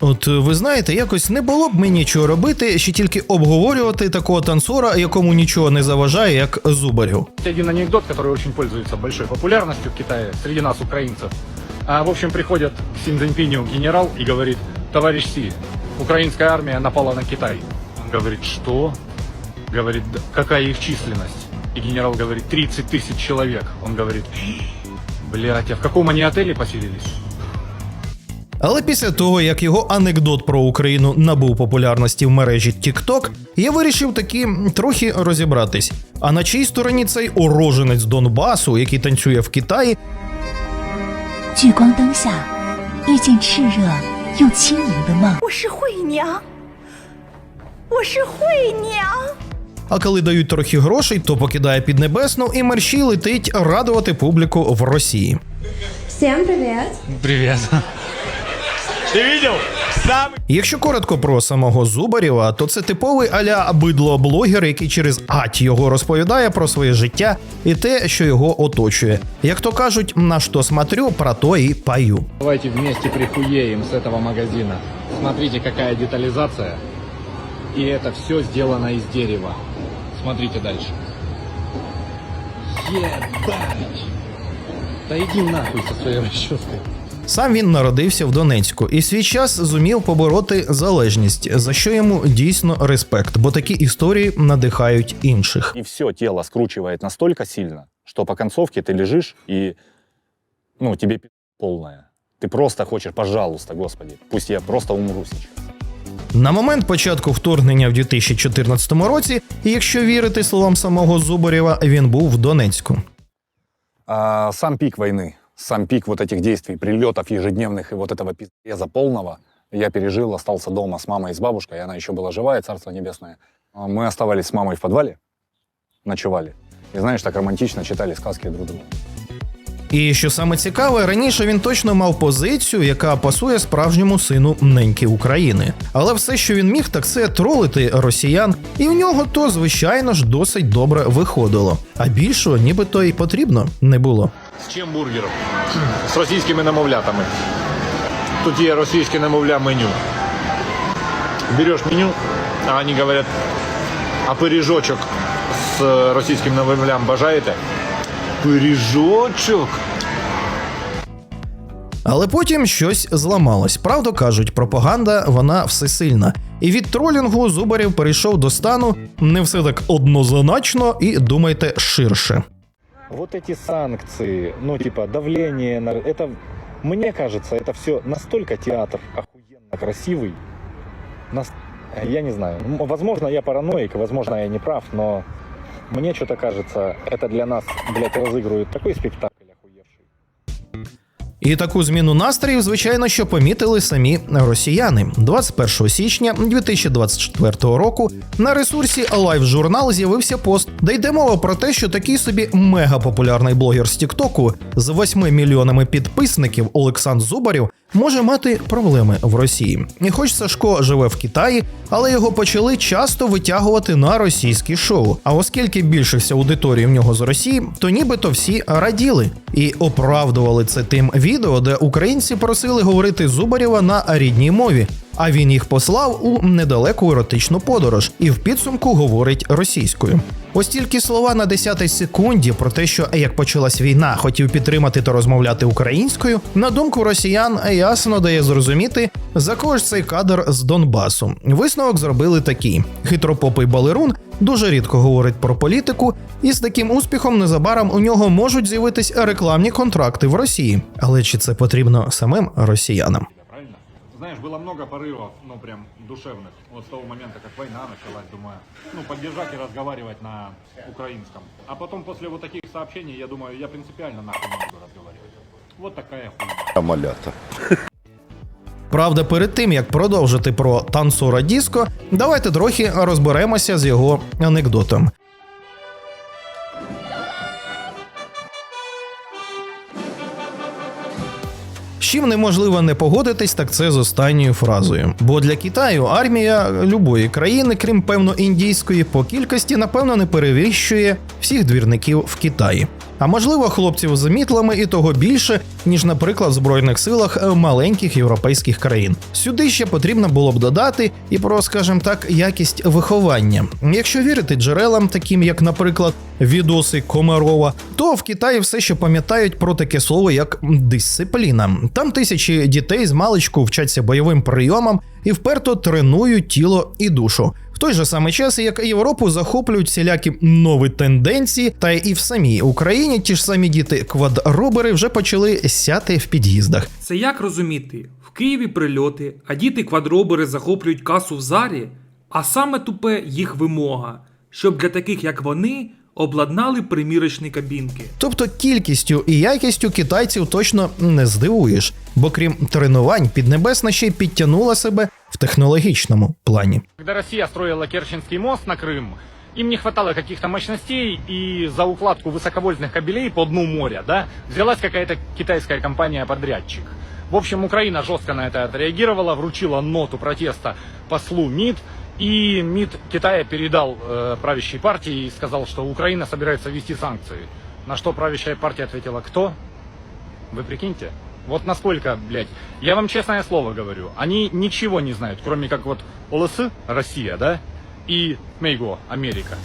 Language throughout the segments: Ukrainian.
От е, ви знаєте, якось не було б мені чого робити, ще тільки обговорювати такого танцора, якому нічого не заважає, як Зубарів. Один анекдот, который очень пользуется большой популярностью в Китае среди нас, украинцев. А, в общем, приходит к Син генерал и говорит, товарищ Си, украинская армия напала на Китай. Он говорит, что? Говорит, «Да какая их численность? И генерал говорит, 30 тысяч человек. Он говорит, блядь, а в каком они отеле поселились? Але після того, як його анекдот про Україну набув популярності в мережі TikTok, я вирішив таки трохи розібратись. А на чиїй стороні цей уроженець Донбасу, який танцює в Китаї, 聚光灯下，遇见炽热又轻盈的梦。我是惠娘，我是惠娘。 а коли дають трохи грошей, то покидає піднебесну і мерщій летить радувати публіку в Росії. Всем привет! Привет. Ты видел? Самый... Якщо коротко про самого Зубарєва, то це типовий аля бидло-блогер, який через ать його розповідає про своє життя і те, що його оточує. Як то кажуть, на що смотрю, про то і паю. Давайте вместе прихуеем с этого магазина. Смотрите, какая детализация. И это все сделано из дерева. Смотрите дальше. Ебать! Да иди нахуй со своей расческой. Сам він народився в Донецьку і свій час зумів побороти залежність, за що йому дійсно респект, бо такі історії надихають інших. И все тело скручивает настолько сильно, что по концовке ты лежишь и, ну, тебе пи- полная. Ты просто хочешь, пожалуйста, Господи, пусть я просто умру сейчас. На момент початку вторгнення в 2014 році, і якщо вірити словам самого Зубарєва, він був в Донецьку. А сам пик войны, сам пик вот этих действий, прилетов ежедневных и вот этого пиздеза полного я пережил, остался дома с мамой и с бабушкой, и она еще была живая, царство небесное. А Мы оставались с мамой в подвале, ночевали. И знаешь, так романтично читали сказки друг другу. І що саме цікаве, раніше він точно мав позицію, яка пасує справжньому сину неньки України. Але все, що він міг, так це тролити росіян, і в нього то, звичайно ж, досить добре виходило. А більшого нібито й потрібно не було. З чим бургером? З російськими намовлятами. Тут є російське намовля меню. Береш меню, а вони говорять, а пиріжочок з російським намовлям бажаєте? Пиріжочок? Але потім щось зламалось. Правду кажуть, пропаганда вона всесильна. І від тролінгу Зубарів перейшов до стану не все так однозначно і думайте ширше. Вот эти санкции, ну, типа, давление на... Это, мне кажется, это все настолько театр охуенно красивый. Нас... Я не знаю. Возможно, я параноик, возможно, я не прав, но мне что-то кажется, это для нас, блядь, разыгрывают такой спектакль. І таку зміну настроїв, звичайно, що помітили самі росіяни. 21 січня 2024 року на ресурсі Live Journal з'явився пост, де йде мова про те, що такий собі мегапопулярний блогер з Тіктоку з 8 мільйонами підписників Олександр Зубарів може мати проблеми в Росії. І хоч Сашко живе в Китаї, але його почали часто витягувати на російські шоу. А оскільки більшість аудиторії в нього з Росії, то нібито всі раділи і оправдували це тим відео, де українці просили говорити Зубарєва на рідній мові. А він їх послав у недалеку еротичну подорож і в підсумку говорить російською. Ось тільки слова на 10 секунді про те, що як почалась війна, хотів підтримати та розмовляти українською. На думку росіян, ясно дає зрозуміти, за кого ж цей кадр з Донбасу. Висновок зробили такий: хитропопий балерун дуже рідко говорить про політику, і з таким успіхом незабаром у нього можуть з'явитись рекламні контракти в Росії. Але чи це потрібно самим росіянам? Правильно? Знаешь, было много порывов, ну прям душевных. Вот с того момента, как война началась, думаю, ну поддержать и разговаривать на украинском. А потом после вот таких сообщений, я думаю, я принципиально нахуй не буду разговаривать. Вот такая хуйня. Правда, перед тим як продовжити про танцора Діско, давайте трохи розберемося з його анекдотом. Чим неможливо не погодитись, так це з останньою фразою. Бо для Китаю армія любої країни, крім певно індійської, по кількості, напевно, не перевищує всіх двірників в Китаї. А можливо, хлопців з мітлами і того більше, ніж, наприклад, в збройних силах е, маленьких європейських країн. Сюди ще потрібно було б додати і про, скажімо так, якість виховання. Якщо вірити джерелам, таким як, наприклад, відоси Комарова, то в Китаї все ще пам'ятають про таке слово як дисципліна. Там тисячі дітей з маличку вчаться бойовим прийомам і вперто тренують тіло і душу. В той же самий час, як Європу захоплюють всілякі нові тенденції, та і в самій Україні ті ж самі діти квадробери вже почали сяти в під'їздах. Це як розуміти? В Києві прильоти, а діти квадробери захоплюють касу в зарі, а саме тупе їх вимога, щоб для таких як вони обладнали примірочні кабінки. Тобто кількістю і якістю китайців точно не здивуєш, бо крім тренувань, Піднебесна ще й підтягнула себе в технологічному плані. Когда Россия строила Керченский мост на Крым, им не хватало каких-то мощностей, и за укладку высоковольтных кабелей по дну моря, да, взялась какая-то китайская компания-подрядчик. В общем, Украина жестко на это отреагировала, вручила ноту протеста послу МИД, и МИД Китая передал э, правящей партии и сказал, что Украина собирается ввести санкции. На что правящая партия ответила, кто? Вы прикиньте. Вот насколько, блядь, я вам честное слово говорю, они ничего не знают, кроме как вот ОЛС, Россия, да, и Мейго, Америка.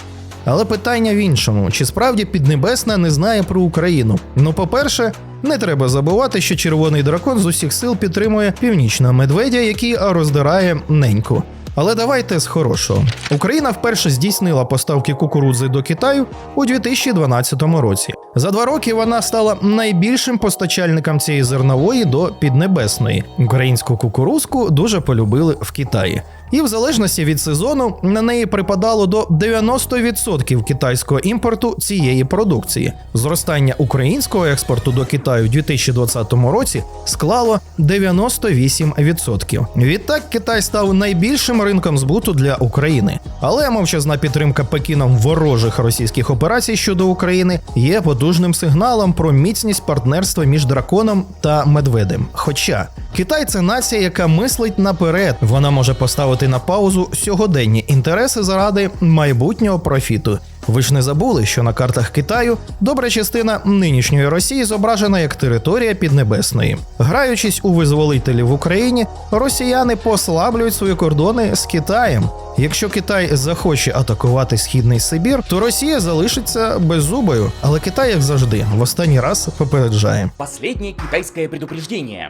Але питання в іншому: чи справді Піднебесна не знає про Україну? Ну, по-перше, не треба забувати, що червоний дракон з усіх сил підтримує північного медведя, який роздирає неньку. Але давайте з хорошого. Україна вперше здійснила поставки кукурудзи до Китаю у 2012 році. За два роки вона стала найбільшим постачальником цієї зернової до Піднебесної. Українську кукурузку дуже полюбили в Китаї. І в залежності від сезону на неї припадало до 90% китайського імпорту цієї продукції. Зростання українського експорту до Китаю в 2020 році склало 98%. Відтак Китай став найбільшим ринком збуту для України. Але мовчазна підтримка Пекіном ворожих російських операцій щодо України є потужним сигналом про міцність партнерства між драконом та медведем. Хоча Китай це нація, яка мислить наперед. Вона може поставити на паузу сьогоденні інтереси заради майбутнього профіту. Ви ж не забули, що на картах Китаю добра частина нинішньої Росії зображена як територія Піднебесної. Граючись у визволителів в Україні, росіяни послаблюють свої кордони з Китаєм. Якщо Китай захоче атакувати східний Сибір, то Росія залишиться беззубою. Але Китай, як завжди, в останній раз попереджає. Последнее китайское предупреждение.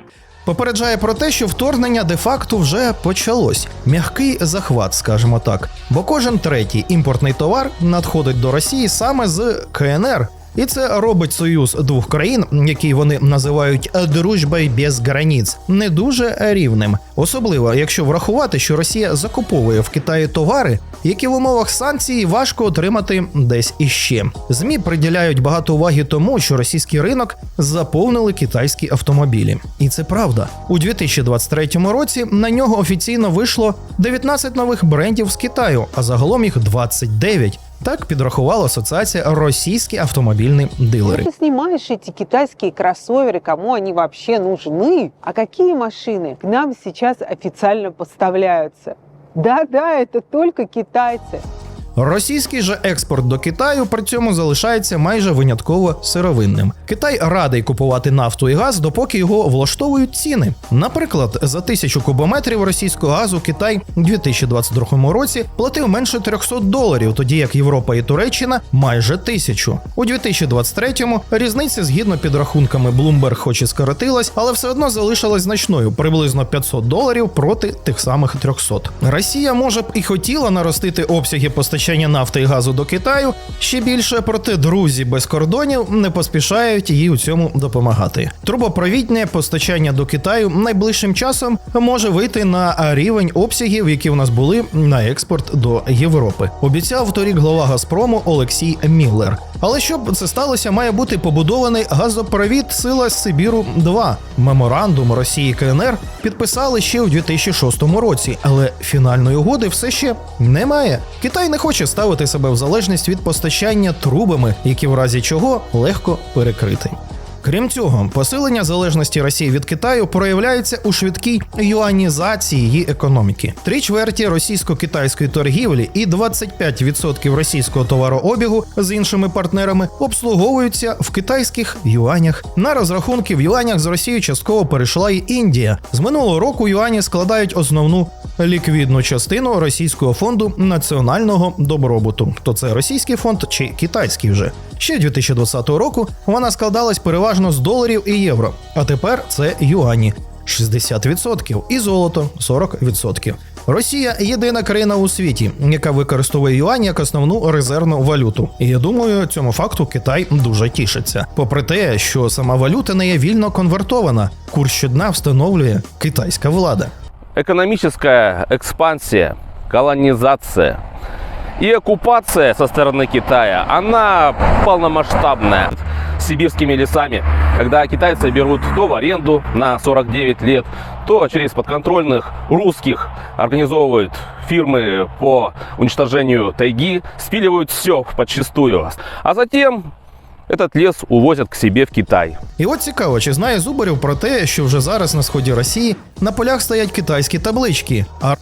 Попереджає про те, що вторгнення де-факто вже почалось. М'який захват, скажімо так. Бо кожен третій імпортний товар надходить до Росії саме з КНР. І це робить союз двох країн, який вони називають дружбою без границь, не дуже рівним. Особливо, якщо врахувати, що Росія закуповує в Китаї товари, які в умовах санкцій важко отримати десь іще. Змі приділяють багато уваги тому, що російський ринок заповнили китайські автомобілі, і це правда. У 2023 році на нього офіційно вийшло 19 нових брендів з Китаю, а загалом їх 29. Так підрахувала асоціація російські автомобільні дилери. Ты снимаешь эти китайские кроссоверы, кому они вообще нужны? А какие машины к нам сейчас официально поставляются? Да-да, это только китайцы. Російський же експорт до Китаю при цьому залишається майже винятково сировинним. Китай радий купувати нафту і газ, допоки його влаштовують ціни. Наприклад, за тисячу кубометрів російського газу Китай у 2022 році платив менше 300 доларів, тоді як Європа і Туреччина майже тисячу. У 2023-му різниця згідно підрахунками Bloomberg хоч і скоротилась, але все одно залишилась значною приблизно 500 доларів проти тих самих 300. Росія може б і хотіла наростити обсяги постачання нафти і газу до Китаю ще більше, проте друзі без кордонів не поспішають їй у цьому допомагати. Трубопровідне постачання до Китаю найближчим часом може вийти на рівень обсягів, які в нас були на експорт до Європи. Обіцяв торік глава Газпрому Олексій Міллер. Але щоб це сталося, має бути побудований газопровід Сила Сибіру 2 Меморандум Росії КНР підписали ще у 2006 році, але фінальної угоди все ще немає. Китай не хоче ставити себе в залежність від постачання трубами, які в разі чого легко перекрити. Крім цього, посилення залежності Росії від Китаю проявляється у швидкій юанізації її економіки. Три чверті російсько-китайської торгівлі і 25% російського товарообігу з іншими партнерами обслуговуються в китайських юанях. На розрахунки в юанях з Росією частково перейшла й Індія. З минулого року юані складають основну ліквідну частину російського фонду національного добробуту. То це російський фонд чи китайський вже. Ще 2020 року вона складалась переважно з доларів і євро. А тепер це юані 60% і золото 40%. Росія єдина країна у світі, яка використовує юань як основну резервну валюту. І я думаю, цьому факту Китай дуже тішиться. Попри те, що сама валюта не є вільно конвертована, курс щодня встановлює китайська влада. экономическая экспансия, колонизация и оккупация со стороны Китая, она полномасштабная. Сибирскими лесами, когда китайцы берут то в аренду на 49 лет, то через подконтрольных русских организовывают фирмы по уничтожению тайги, спиливают все подчистую. А затем этот лес увозят к себе в Китай. І от цікаво, чи знає Зубарів про те, що вже зараз на сході Росії на полях стоять китайські таблички, а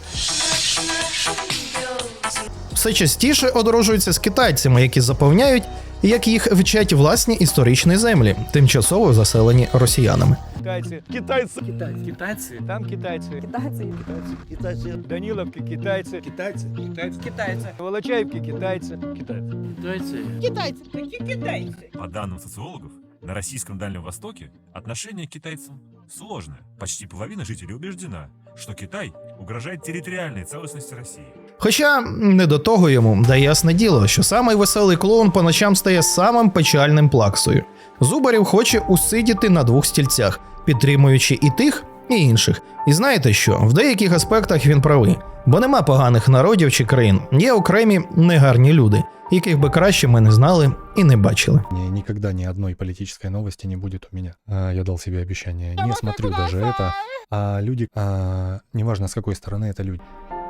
все частіше одорожуються з китайцями, які заповняють, як їх вчать власні історичні землі, тимчасово заселені росіянами. Китайцы. Китайцы. Китайцы. Китайцы. Там китайцы. Китайцы. Китайцы. Китайцы. Даниловки китайцы. Китайцы. Китайцы. Китайцы. Волочаевки китайцы. Китайцы. Китайцы. Китайцы, какие китайцы? По данным социологов, на российском Дальнем Востоке отношение к китайцам сложное. Почти половина жителей убеждена, что Китай угрожает территориальной целостности России. Хоча не до того йому, да ясне діло, що самий веселий клоун по ночам стає самим печальним плаксою. Зубарів хоче усидіти на двох стільцях, підтримуючи і тих, і інших. І знаєте що? В деяких аспектах він правий, бо нема поганих народів чи країн, є окремі негарні люди, яких би краще ми не знали і не бачили. Никогда ни одной политической новости не будет у меня. А, Я дал себе обещание. Не смотрю даже это. А люди, а, неважно с какой стороны это люди.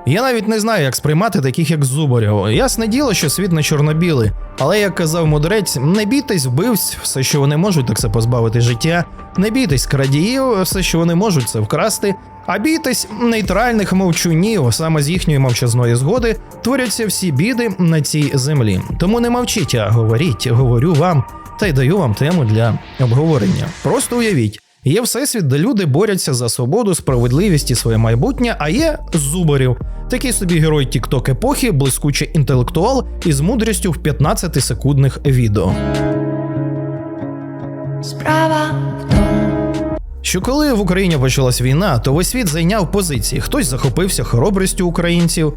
Я навіть не знаю, як сприймати таких, як Зубарєв. Ясне діло, що світ не чорно-білий. Але як казав мудрець, не бійтесь вбивць, все, що вони можуть, так це позбавити життя. Не бійтесь крадіїв, все, що вони можуть, це вкрасти. А бійтесь нейтральних мовчунів, саме з їхньої мовчазної згоди творяться всі біди на цій землі. Тому не мовчіть, а говоріть, говорю вам та й даю вам тему для обговорення. Просто уявіть. Є всесвіт, де люди борються за свободу, справедливість і своє майбутнє, а є Зубарів. Такий собі герой Тікток епохи, блискучий інтелектуал із мудрістю в 15-секундних відео. Справа в. Що коли в Україні почалась війна, то весь світ зайняв позиції. Хтось захопився хоробрістю українців,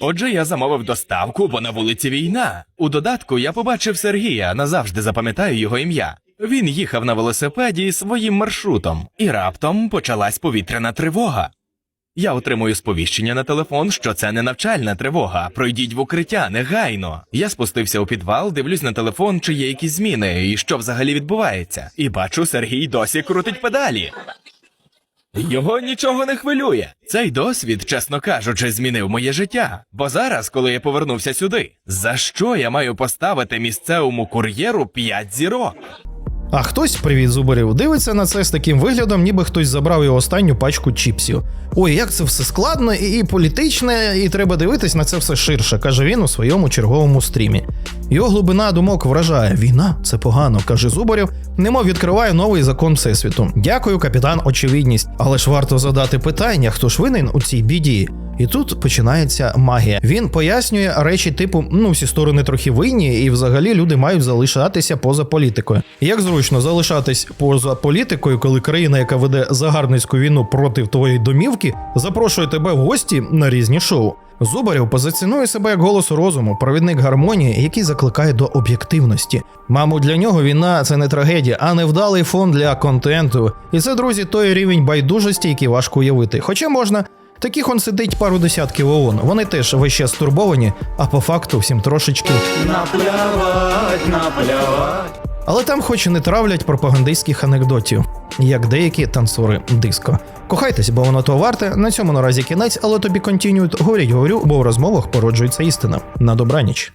Отже, я замовив доставку, бо на вулиці війна. У додатку я побачив Сергія, назавжди запам'ятаю його ім'я. Він їхав на велосипеді своїм маршрутом, і раптом почалась повітряна тривога. Я отримую сповіщення на телефон, що це не навчальна тривога. Пройдіть в укриття негайно. Я спустився у підвал, дивлюсь на телефон, чи є якісь зміни, і що взагалі відбувається. І бачу, Сергій досі крутить педалі. Його нічого не хвилює. Цей досвід, чесно кажучи, змінив моє життя. Бо зараз, коли я повернувся сюди, за що я маю поставити місцевому кур'єру 5 зірок? А хтось, привіт зубарів, дивиться на це з таким виглядом, ніби хтось забрав його останню пачку чіпсів. Ой, як це все складно і, і політичне, і треба дивитись на це все ширше, каже він у своєму черговому стрімі. Його глибина думок вражає: війна це погано, каже Зубарів, немов відкриває новий закон всесвіту. Дякую, капітан, очевидність. Але ж варто задати питання, хто ж винен у цій біді. І тут починається магія. Він пояснює речі типу: ну всі сторони трохи винні, і взагалі люди мають залишатися поза політикою. Як зручно залишатись поза політикою, коли країна, яка веде загарбницьку війну проти твоєї домівки, запрошує тебе в гості на різні шоу. Зубарів позиціонує себе як голос розуму, провідник гармонії, який закликає до об'єктивності. Мабуть, для нього війна це не трагедія, а невдалий фон для контенту. І це, друзі, той рівень байдужості, який важко уявити. Хоча можна. Таких он сидить пару десятків ООН. Вони теж весь час стурбовані, а по факту всім трошечки. наплявать, наплявать. Але там хоч і не травлять пропагандистських анекдотів, як деякі танцори диско. Кохайтесь, бо воно то варте. На цьому наразі кінець, але тобі континюють. Говорять, говорю, бо в розмовах породжується істина. На добраніч.